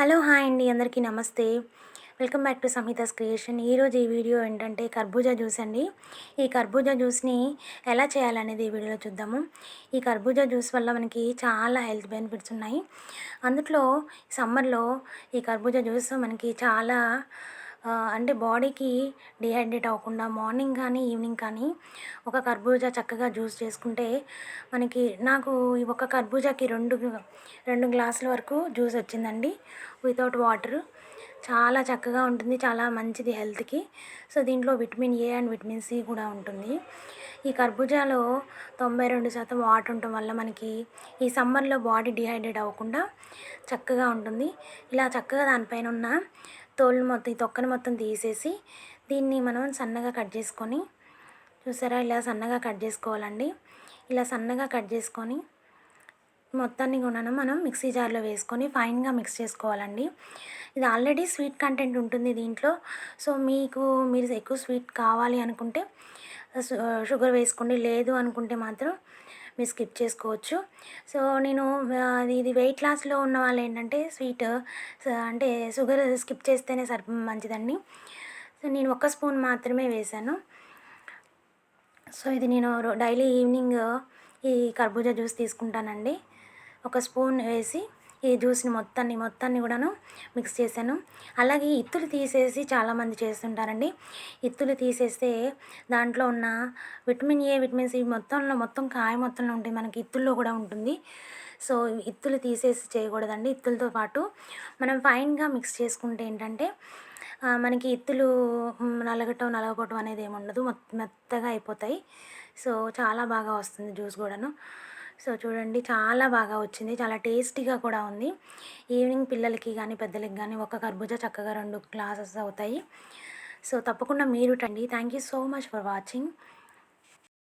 Hello hi అండి. అందరికీ నమస్తే. Welcome back to Samhita's creation. ఈరోజు ఈ వీడియో ఏంటంటే కర్బూజా జ్యూస్ అండి. ఈ కర్బూజా జ్యూస్ని ఎలా చేయాలనేది ఈ వీడియోలో చూద్దాము. ఈ కర్బూజా జ్యూస్ వల్ల మనకి చాలా హెల్త్ బెనిఫిట్స్ ఉన్నాయి. అందుట్లో సమ్మర్లో ఈ కర్బూజా జ్యూస్ మనకి చాలా అంటే బాడీకి డిహైడ్రేట్ అవ్వకుండా మార్నింగ్ కానీ ఈవినింగ్ కానీ ఒక కర్బూజా చక్కగా జ్యూస్ చేసుకుంటే మనకి నాకు ఈ ఒక కర్బూజాకి రెండు రెండు గ్లాసుల వరకు జ్యూస్ వచ్చిందండి. Without water. చాలా చక్కగా ఉంటుంది. చాలా మంచిది హెల్త్కి. సో దీంట్లో vitamin A and vitamin C కూడా ఉంటుంది. ఈ కర్బూజాలో తొంభై రెండు శాతం వాటర్ ఉండటం వల్ల మనకి ఈ సమ్మర్లో బాడీ డిహైడ్రేట్ అవ్వకుండా చక్కగా ఉంటుంది. ఇలా చక్కగా దానిపైన ఉన్న తోలు మొత్తం ఈ తొక్కని మొత్తం తీసేసి దీన్ని మనం సన్నగా కట్ చేసుకొని చూసారా? ఇలా సన్నగా కట్ చేసుకోవాలండి. ఇలా సన్నగా కట్ చేసుకొని మొత్తాన్ని కూడా మనం మిక్సీ జార్లో వేసుకొని ఫైన్గా మిక్స్ చేసుకోవాలండి. ఇది ఆల్రెడీ స్వీట్ కంటెంట్ ఉంటుంది దీంట్లో. సో మీకు మీరు ఎక్కువ స్వీట్ కావాలి అనుకుంటే షుగర్ వేసుకోండి లేదు అనుకుంటే మాత్రం మీరు స్కిప్ చేసుకోవచ్చు. సో నేను ఇది వెయిట్ లాస్లో ఉన్న వాళ్ళు ఏంటంటే స్వీట్ అంటే షుగర్ స్కిప్ చేస్తేనే సరి మంచిదండి. సో నేను ఒక స్పూన్ మాత్రమే వేశాను. సో ఇది నేను రో- డైలీ ఈవినింగ్ ఈ కర్బూజా జ్యూస్ తీసుకుంటానండి. ఒక స్పూన్ వేసి ఈ జ్యూస్ని మొత్తాన్ని మొత్తాన్ని కూడాను మిక్స్ చేశాను. అలాగే ఇత్తులు తీసేసి చాలామంది చేస్తుంటారండి. ఇత్తులు తీసేస్తే దాంట్లో ఉన్న విటమిన్ ఏ విటమిన్ సి మొత్తంలో మొత్తం కాయ మొత్తంలో ఉంటుంది మనకి ఇత్తుల్లో కూడా ఉంటుంది. సో ఇత్తులు తీసేసి చేయకూడదండి. ఇత్తులతో పాటు మనం ఫైన్గా మిక్స్ చేసుకుంటే ఏంటంటే మనకి ఇత్తులు నలగటం నలగపోవటం అనేది ఏమి ఉండదు మొత్తం మెత్తగా అయిపోతాయి. సో చాలా బాగా వస్తుంది జ్యూస్ కూడాను. సో చూడండి చాలా బాగా వచ్చింది. చాలా టేస్టీగా కూడా ఉంది. ఈవినింగ్ పిల్లలకి కానీ పెద్దలకి కానీ ఒక కర్బూజా చక్కగా రెండు గ్లాసెస్ అవుతాయి. సో తప్పకుండా మీరు టండి thank you so much for watching.